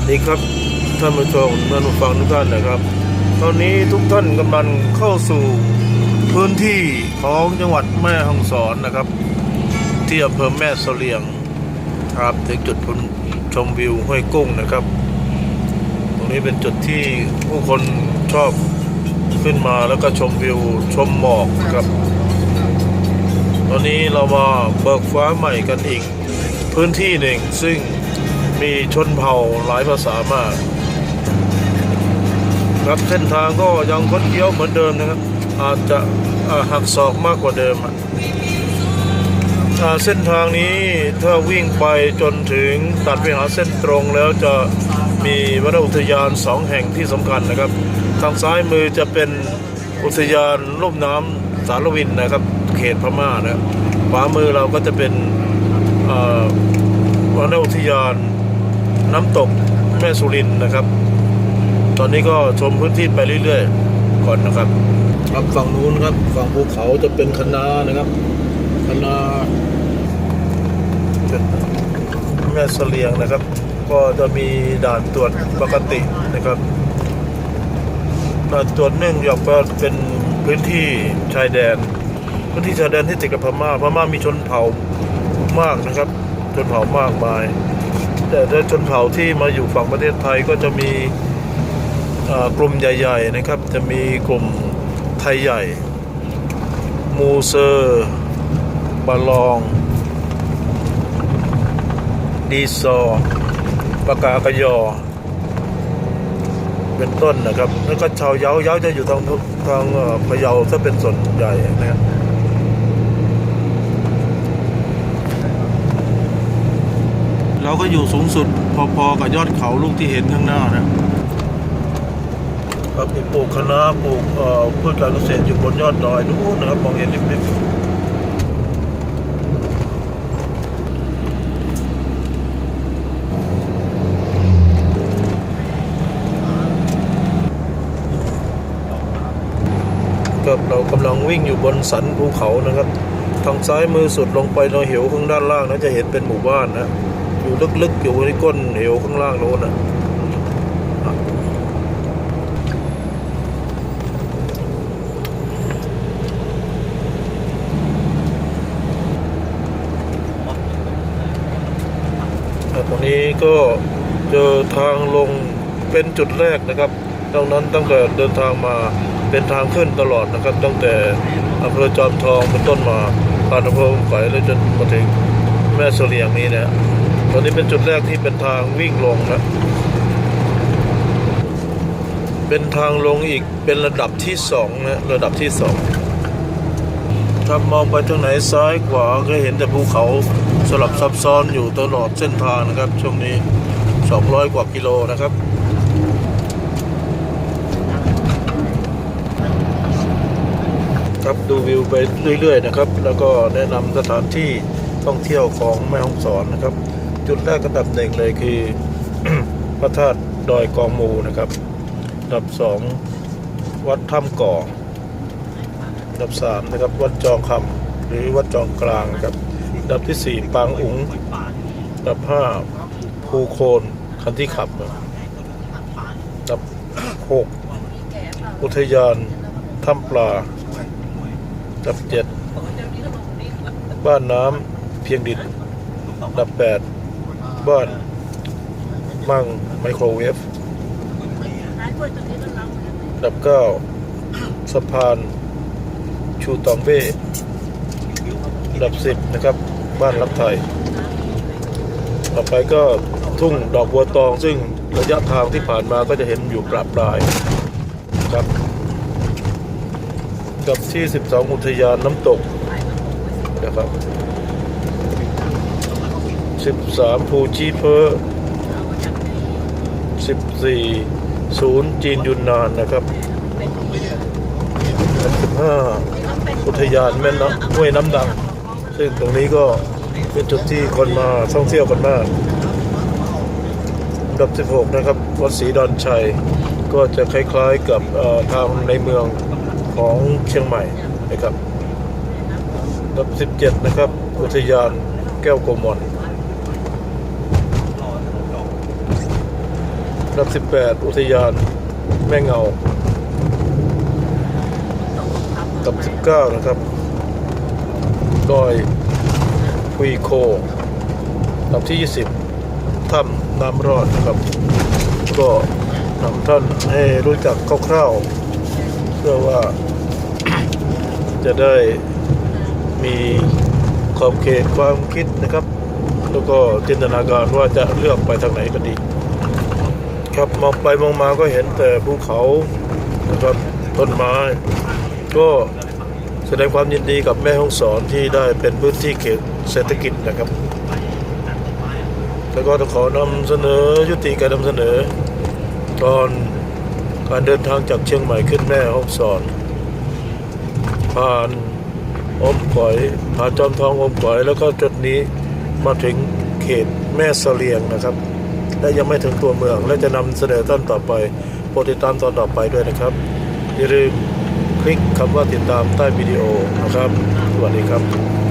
วัสดีครับท่านผู้ชมท่านผู้ฟังทุกท่านนะครับ ตอนนี้ทุกท่านกำลังเข้าสู่พื้นที่ของจังหวัดแม่ฮ่องสอนนะครับ ที่อำเภอแม่เสลียงครับถึงจุดชมวิวห้วยกุ้งนะครับ ตรงนี้เป็นจุดที่ผู้คนชอบขึ้นมาแล้วก็ชมวิวชมหมอกครับ ตอนนี้เรามาเบิกฟ้าใหม่กันอีกพื้นที่หนึ่งซึ่ง มีชนเผ่าหลายภาษามาก ครับเส้นทางก็ยังคดเคี้ยวเหมือนเดิมนะครับ อาจจะหักศอกมากกว่าเดิมเส้นทางนี้ถ้าวิ่งไปจนถึงตัดไปหาเส้นตรงแล้วจะมีวรรณอุทยานสองแห่งที่สำคัญนะครับ ทางซ้ายมือจะเป็นอุทยานลุ่มน้ำสารวินนะครับ เขตพม่านะขวามือเราก็จะเป็นวรรณอุทยาน น้ำตกแม่สุรินทร์นะครับ ตอนนี้ก็ชมพื้นที่ไปเรื่อยๆ ก่อนนะครับครับฝั่งนู้นครับฝั่งภูเขาจะเป็นคะนานะครับคะนาเป็นแม่เสลียงนะครับ ก็จะมีด่านตรวจปกตินะครับด่านตรวจเนื่องจากว่าเป็นพื้นที่ชายแดน พื้นที่ชายแดนที่ติดกับพม่าพม่ามีชนเผ่ามากนะครับ ชนเผ่ามากมาย แต่ถ้าชนเผ่าที่มาอยู่ฝั่งประเทศไทยก็จะมีกลุ่มใหญ่ ๆ นะครับ จะมีกลุ่มไทยใหญ่ มูเซอร์บาลอง ดีซอปากากยอ เป็นต้นนะครับ แล้วก็ชาวเย้าเย้าจะอยู่ทางทางพะเยาถ้าเป็นส่วนใหญ่นะครับเราก็ อยู่สูงสุดพอๆกับยอดเขาลูกที่เห็นข้างหน้านะครับปลูกคะน้าปลูกเอ่อการเกษตรอยู่บนยอดดอยนู้นนะครับมองเห็นริบๆครับเรากำลังวิ่งอยู่บนสันภูเขานะครับ ทางซ้ายมือสุดลงไปในเหวข้างด้านล่างนะจะเห็นเป็นหมู่บ้านนะ อยู่ลึกๆอยู่ในก้นเหวข้างล่างโน้นนะครับตรงนี้ก็เจอทางลงเป็นจุดแรกนะครับดังนั้นตั้งแต่เดินทางมาเป็นทางขึ้นตลอดนะครับ ตั้งแต่อำเภอจอมทองเป็นต้นมาผ่านอำเภอไฝ่แล้วจนมาถึงแม่เสลียงนี้นะ ตอนนี้เป็นจุดแรกที่เป็นทางวิ่งลงนะเป็นทางลงอีกเป็นระดับที่สองนะระดับที่สองถ้ามองไปทางไหนซ้ายขวาก็เห็นแต่ภูเขาสลับซับซ้อนอยู่ตลอดเส้นทางนะครับ ช่วงนี้ 200 กว่ากิโลนะครับครับดูวิวไปเรื่อย ๆ นะครับ แล้วก็แนะนำสถานที่ท่องเที่ยวของแม่ฮ่องสอนนะครับ จุดแรกอันดับหนึ่งเลยคือพระธาตุดอยกองมูนะครับอันดับสองวัดถ้ำก่ออันดับสามนะครับวัดจองคำหรือวัดจองกลางครับอันดับที่สี่ปางอุ๋งอันดับห้าภูโคนคันที่ขับนะครับอันดับหกอุทยานถ้ำปลาอันดับเจ็ดบ้านน้ำเพียงดินอันดับแปด บ้านมั่งไมโครเวฟดับเก้าสะพาน ชูตองเบ้ดับสิบนะครับ บ้านรับไทย ต่อไปก็ทุ่งดอกบัวตอง ซึ่งระยะทางที่ผ่านมาก็จะเห็นอยู่ปราปลายครับ กับที่ 12 อุทยานน้ำตกนะครับ 13ภูชีเพอ14ศูนย์จีนยุนนานนะครับ15อุทยานแม่น้ำห้วยน้ำดัง ซึ่งตรงนี้ก็เป็นจุดที่คนมาท่องเที่ยวกันมากอันดับ 16 นะครับ วัดศรีดอนชัย ก็จะคล้ายๆกับทางในเมืองของเชียงใหม่นะครับอันดับ 17 นะครับ อุทยานแก้วโกมอน ดับ 18 อุทยาน แม่เงา กับ 19 นะครับ ดอยพุยโคลำที่ 20 ถ้ำน้ำรอดนะครับ ก็นำท่านให้รู้จักคร่าวๆเพื่อว่าจะได้มีขอบเขตความคิดนะครับ แล้วก็จินตนาการว่าจะเลือกไปทางไหนก็ดี ครับมองไปมองมาก็เห็นแต่ภูเขานะครับต้นไม้ ก็แสดงความยินดีกับแม่ห้องสอนที่ได้เป็นพื้นที่เขตเศรษฐกิจนะครับ แล้วก็ขอนำเสนอยุติการนำเสนอ ตอนการเดินทางจากเชียงใหม่ขึ้นแม่ห้องสอน ผ่านอมก๋อยผ่านจอมทองอมก๋อยแล้วก็จุดนี้มาถึงเขตแม่เสลียงนะครับ และยังไม่ถึงตัวเมือง และจะนำเสนอตอนต่อไปโปรดติดตามตอนต่อไปด้วยนะครับ อย่าลืมคลิกคำว่าติดตามใต้วิดีโอนะครับ สวัสดีครับ